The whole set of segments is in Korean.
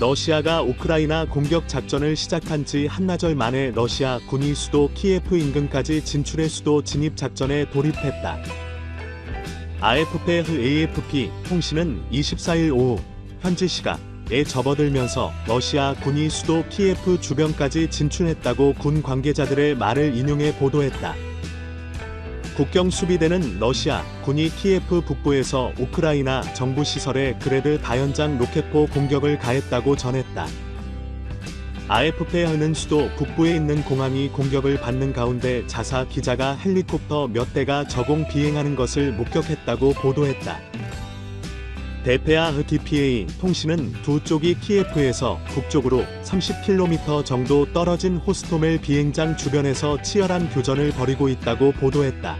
러시아가 우크라이나 공격 작전을 시작한 지 한나절 만에 러시아 군이 수도 키예프 인근까지 진출해 수도 진입 작전에 돌입했다. AFP AFP 통신은 24일 오후 현지 시각에 접어들면서 러시아 군이 수도 키예프 주변까지 진출했다고 군 관계자들의 말을 인용해 보도했다. 국경 수비대는 러시아 군이 키예프 북부에서 우크라이나 정부 시설에 그레드 다연장 로켓포 공격을 가했다고 전했다. AFP는 수도 북부에 있는 공항이 공격을 받는 가운데 자사 기자가 헬리콥터 몇 대가 저공 비행하는 것을 목격했다고 보도했다. 대페아 DPA 통신은 두 쪽이 키예프에서 북쪽으로 30km 정도 떨어진 호스토멜 비행장 주변에서 치열한 교전을 벌이고 있다고 보도했다.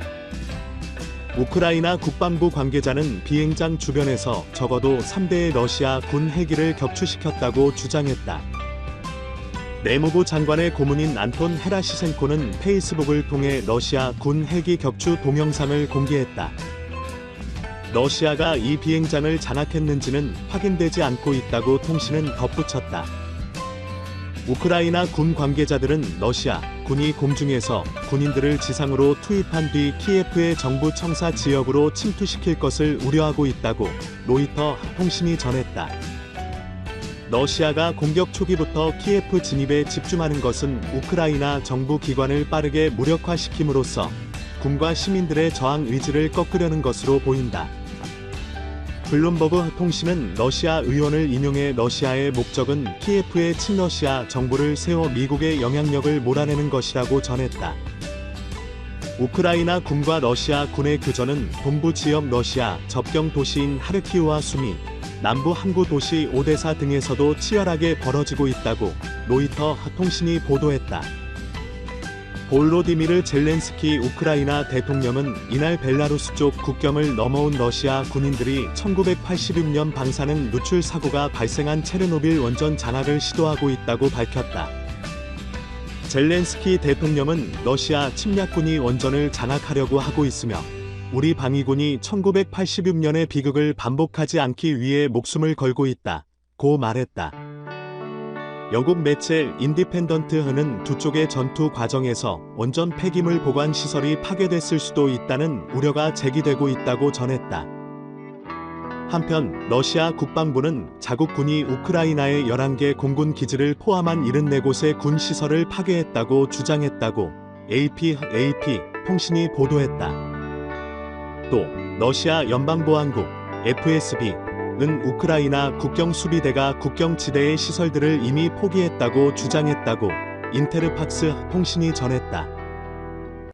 우크라이나 국방부 관계자는 비행장 주변에서 적어도 3대의 러시아 군 헬기를 격추시켰다고 주장했다. 내무부 장관의 고문인 안톤 헤라시센코는 페이스북을 통해 러시아 군 헬기 격추 동영상을 공개했다. 러시아가 이 비행장을 장악했는지는 확인되지 않고 있다고 통신은 덧붙였다. 우크라이나 군 관계자들은 러시아 군이 공중에서 군인들을 지상으로 투입한 뒤 키예프의 정부 청사 지역으로 침투시킬 것을 우려하고 있다고 로이터 통신이 전했다. 러시아가 공격 초기부터 키예프 진입에 집중하는 것은 우크라이나 정부 기관을 빠르게 무력화시킴으로써 군과 시민들의 저항 의지를 꺾으려는 것으로 보인다. 블룸버그 통신은 러시아 의원을 인용해 러시아의 목적은 키예프의 친러시아 정부를 세워 미국의 영향력을 몰아내는 것이라고 전했다. 우크라이나 군과 러시아 군의 교전은 동부 지역 러시아 접경 도시인 하르키우와 수미, 남부 항구 도시 오데사 등에서도 치열하게 벌어지고 있다고 로이터 통신이 보도했다. 볼로디미르 젤렌스키 우크라이나 대통령은 이날 벨라루스 쪽 국경을 넘어온 러시아 군인들이 1986년 방사능 누출 사고가 발생한 체르노빌 원전 장악을 시도하고 있다고 밝혔다. 젤렌스키 대통령은 러시아 침략군이 원전을 장악하려고 하고 있으며 우리 방위군이 1986년의 비극을 반복하지 않기 위해 목숨을 걸고 있다. 고 말했다. 영국 매체 인디펜던트는 두 쪽의 전투 과정에서 원전 폐기물 보관 시설이 파괴됐을 수도 있다는 우려가 제기되고 있다고 전했다. 한편 러시아 국방부는 자국군이 우크라이나의 11개 공군 기지를 포함한 74곳의 군 시설을 파괴했다고 주장했다고 AP AP 통신이 보도했다. 또 러시아 연방보안국 FSB 은 우크라이나 국경수비대가 국경지대의 시설들을 이미 포기했다고 주장했다고 인테르팍스 통신이 전했다.